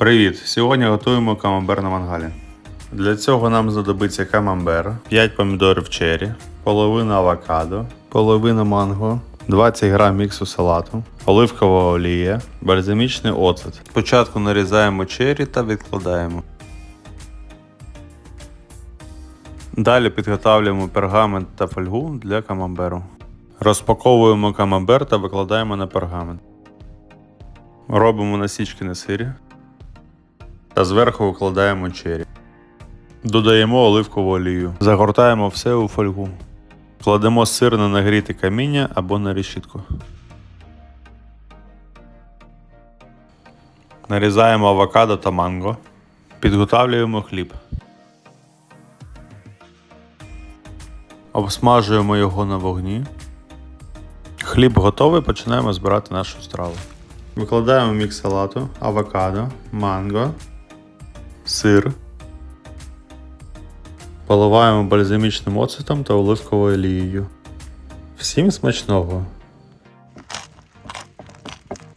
Привіт! Сьогодні готуємо камамбер на мангалі. Для цього нам знадобиться камамбер, 5 помідорів черрі, половина авокадо, половина манго, 20 г міксу салату, оливкова олія, бальзамічний оцет. Спочатку нарізаємо черрі та відкладаємо. Далі підготовлюємо пергамент та фольгу для камамберу. Розпаковуємо камамбер та викладаємо на пергамент. Робимо насічки на сирі та зверху викладаємо чері. Додаємо оливкову олію. Загортаємо все у фольгу. Кладемо сир на нагріте каміння або на решітку. Нарізаємо авокадо та манго. Підготавлюємо хліб. Обсмажуємо його на вогні. Хліб готовий, починаємо збирати нашу страву. Викладаємо мікс салату, авокадо, манго, сир. Поливаємо бальзамічним оцетом та оливковою олією. Всім смачного!